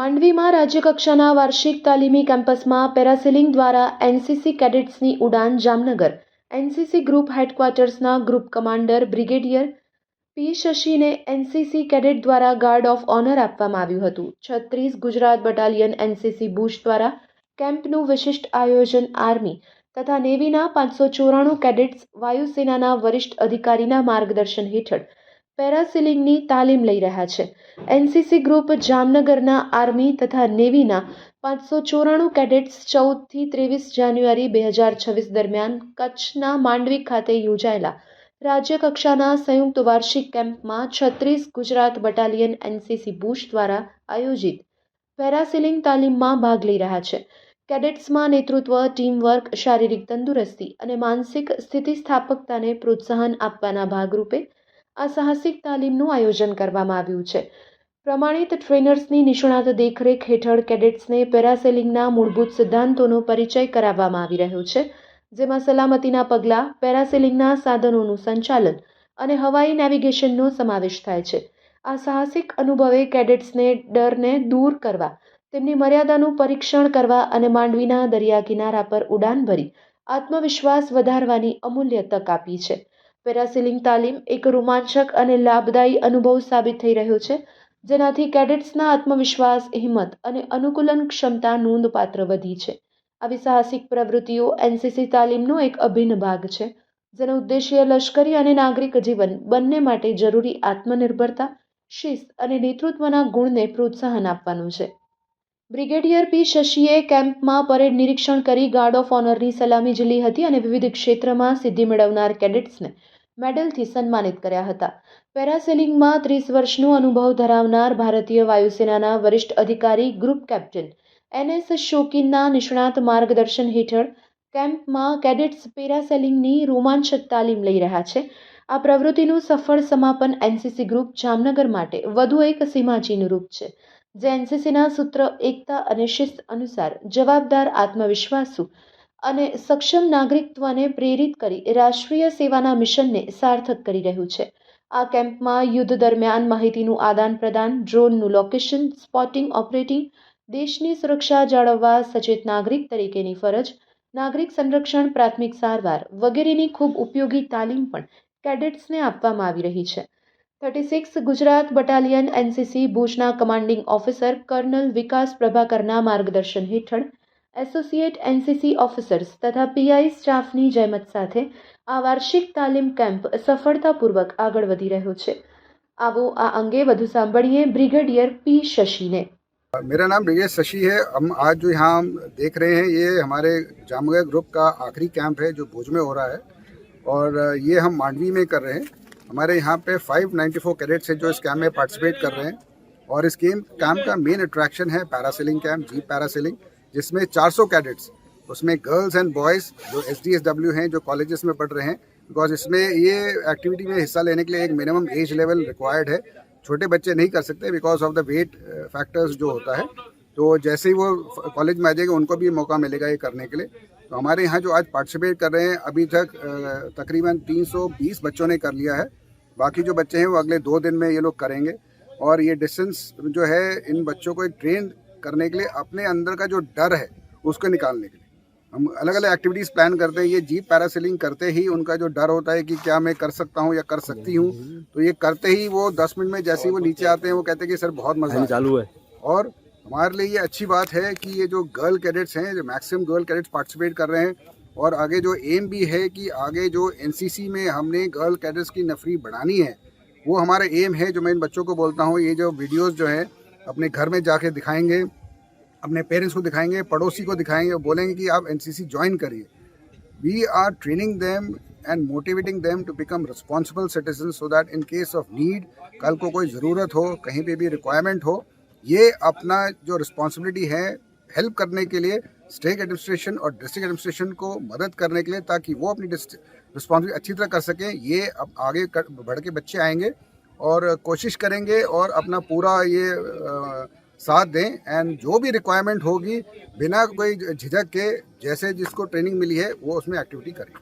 માંડવીમાં રાજ્યકક્ષાના વાર્ષિક તાલીમી કેમ્પસમાં પેરાસેલિંગ દ્વારા એનસીસી કેડેટ્સની ઉડાન જામનગર. એનસીસી ગ્રુપ હેડક્વાર્ટર્સના ગ્રુપ કમાન્ડર બ્રિગેડિયર પી શશીને એનસીસી કેડેટ દ્વારા ગાર્ડ ઓફ ઓનર આપવામાં આવ્યું હતું. છત્રીસ ગુજરાત બટાલિયન એનસીસી બુશ દ્વારા કેમ્પનું વિશિષ્ટ આયોજન આર્મી તથા નેવીના પાંચસો ચોરાણું કેડેટ્સ વાયુસેનાના વરિષ્ઠ અધિકારીના માર્ગદર્શન હેઠળ પેરાસિલિંગની તાલીમ લઈ રહ્યા છે. એનસીસી ગ્રુપ જામનગરના આર્મી તથા નેવીના પાંચસો ચોરાણું કેડેટ્સ ચૌદથી ત્રેવીસ જાન્યુઆરી બે હજાર છવ્વીસ દરમિયાન કચ્છના માંડવી ખાતે યોજાયેલા રાજ્યકક્ષાના સંયુક્ત વાર્ષિક કેમ્પમાં છત્રીસ ગુજરાત બટાલિયન એનસીસી બુશ દ્વારા આયોજિત પેરાસિલિંગ તાલીમમાં ભાગ લઈ રહ્યા છે. કેડેટ્સમાં નેતૃત્વ, ટીમવર્ક, શારીરિક તંદુરસ્તી અને માનસિક સ્થિતિસ્થાપકતાને પ્રોત્સાહન આપવાના ભાગરૂપે આ સાહસિક તાલીમનું આયોજન કરવામાં આવ્યું છે. પ્રમાણિત ટ્રેનર્સની નિષ્ણાત દેખરેખ હેઠળ કેડેટ્સને પેરાસેલિંગના મૂળભૂત સિદ્ધાંતોનો પરિચય કરાવવામાં આવી રહ્યો છે, જેમાં સલામતીના પગલાં, પેરાસેલિંગના સાધનોનું સંચાલન અને હવાઈ નેવિગેશનનો સમાવેશ થાય છે. આ સાહસિક અનુભવે કેડેટ્સને ડરને દૂર કરવા, તેમની મર્યાદાનું પરીક્ષણ કરવા અને માંડવીના દરિયા કિનારા પર ઉડાન ભરી આત્મવિશ્વાસ વધારવાની અમૂલ્ય તક આપી છે. પેરાસિલિંગ તાલીમ એક રોમાંચક અને લાભદાયી અનુભવ સાબિત થઈ રહ્યો છે, જેનાથી કેડેટ્સના આત્મવિશ્વાસ, હિંમત અને અનુકૂલન ક્ષમતા નોંધપાત્ર વધી છે. આવી સાહસિક પ્રવૃત્તિઓ એનસીસી તાલીમનો એક અભિન્ન ભાગ છે, જેનો ઉદ્દેશ્ય લશ્કરી અને નાગરિક જીવન બંને માટે જરૂરી આત્મનિર્ભરતા, શિસ્ત અને નેતૃત્વના ગુણને પ્રોત્સાહન આપવાનું છે. બ્રિગેડિયર પી શશીએ કેમ્પમાં પરેડ નિરીક્ષણ કરી ગાર્ડ ઓફ ઓનરની સલામી ઝીલી હતી અને વિવિધ ક્ષેત્રમાં સિદ્ધિ મેળવનાર કેડેટ્સને મેડલથી સન્માનિત કર્યા હતા. પેરાસેલિંગમાં ત્રીસ વર્ષનો અનુભવ ધરાવનાર ભારતીય વાયુસેનાના વરિષ્ઠ અધિકારી ગ્રુપ કેપ્ટન એનએસ શોકીનના નિષ્ણાત માર્ગદર્શન હેઠળ કેમ્પમાં કેડેટ્સ પેરાસેલિંગની રોમાંચક તાલીમ લઈ રહ્યા છે. આ પ્રવૃત્તિનું સફળ સમાપન એનસીસી ગ્રુપ જામનગર માટે વધુ એક સીમાચીનું રૂપ છે. જે એનસીસીના સૂત્ર એકતા અને શિસ્ત અનુસાર જવાબદાર આત્મવિશ્વાસુ અને સક્ષમ નાગરિકત્વને પ્રેરિત કરી રાષ્ટ્રીય સેવાના મિશનને સાર્થક કરી રહ્યું છે. આ કેમ્પમાં યુદ્ધ દરમિયાન માહિતીનું આદાન પ્રદાન, ડ્રોનનું લોકેશન, સ્પોટિંગ ઓપરેટિંગ, દેશની સુરક્ષા જાળવવા, સચેત નાગરિક તરીકેની ફરજ, નાગરિક સંરક્ષણ, પ્રાથમિક સારવાર વગેરેની ખૂબ ઉપયોગી તાલીમ પણ કેડેટ્સને આપવામાં આવી રહી છે. thirty six Gujarat battalion NCC ભુજના કમાન્ડિંગ ઓફિસર કર્નલ વિકાસ પ્રભાકરના માર્ગદર્શન હેઠળ એસોસિએટ એનસીસી ઓફિસર્સ તથા પીઆઈ સ્ટાફની જહેમત સાથે આ વાર્ષિક તાલીમ કેમ્પ સફળતાપૂર્વક આગળ વધી રહ્યો છે આવો આ અંગે વધુ સાંભળીએ બ્રિગેડિયર પી શશીને मेरा नाम ब्रिजेश शशि है हम आज जो यहाँ हम देख रहे हैं ये हमारे जामनगर ग्रुप का आखिरी कैंप है जो भुज में हो रहा है और ये हम मांडवी में कर रहे हैं हमारे यहाँ पे 594 कैडेट्स हैं जो इस कैंप में पार्टिसिपेट कर रहे हैं और इस गेम कैंप का मेन अट्रैक्शन है पैरासेलिंग कैम्प जीप पैरासेलिंग जिसमें 400 कैडेट्स उसमें गर्ल्स एंड बॉयज़ जो एस डी एस डब्ल्यू हैं जो कॉलेजेस में पढ़ रहे हैं बिकॉज़ इसमें ये एक्टिविटी में हिस्सा लेने के लिए एक मिनिमम एज लेवल रिक्वायर्ड है। छोटे बच्चे नहीं कर सकते because of the weight factors जो होता है। तो जैसे ही वो कॉलेज में आ जाएगा उनको भी मौका मिलेगा ये करने के लिए। तो हमारे यहाँ जो आज पार्टिसिपेट कर रहे हैं अभी तक अ, तकरीबन 320 बच्चों ने कर लिया है। बाकी जो बच्चे हैं वो अगले दो दिन में ये लोग करेंगे। और ये डिस्टेंस जो है इन बच्चों को एक ट्रेन करने के लिए अपने अंदर का जो डर है उसको निकालने के लिए। हम अलग अलग एक्टिविटीज़ प्लान करते हैं ये जीप पैरासेलिंग करते ही उनका जो डर होता है कि क्या मैं कर सकता हूँ या कर सकती हूँ तो ये करते ही वो दस मिनट में जैसे ही वो नीचे आते हैं वो कहते हैं कि सर बहुत मज़ा चालू है। और हमारे लिए ये अच्छी बात है कि ये जो गर्ल कैडेट्स हैं जो मैक्सिमम गर्ल कैडेट्स पार्टिसिपेट कर रहे हैं और आगे जो एम भी है कि आगे जो एनसीसी में हमने गर्ल कैडर्स की नफरी बढ़ानी है, वो हमारा एम है, जो मैं इन बच्चों को बोलता हूँ, ये जो वीडियोस जो है, अपने घर में जाके दिखाएँगे, अपने पेरेंट्स को दिखाएँगे, पड़ोसी को दिखाएँगे और बोलेंगे कि आप एनसीसी ज्वाइन करिए। We are training them and motivating them to become responsible citizen so that in case of need कल को कोई ज़रूरत हो, कहीं पे भी रिक्वायरमेंट हो, ये अपना जो रिस्पॉन्सिबिलिटी है हेल्प करने के लिए स्टेट एडमिनिस्ट्रेशन और डिस्ट्रिक्ट एडमिनिस्ट्रेशन को मदद करने के लिए ताकि वो अपनी रिस्पॉन्सिबिलिटी अच्छी तरह कर सकें। ये अब आगे कर, बढ़ के बच्चे आएँगे और कोशिश करेंगे और अपना पूरा ये आ, साथ दें। एंड जो भी रिक्वायरमेंट होगी बिना कोई झिझक के जैसे जिसको ट्रेनिंग मिली है वो उसमें एक्टिविटी करें।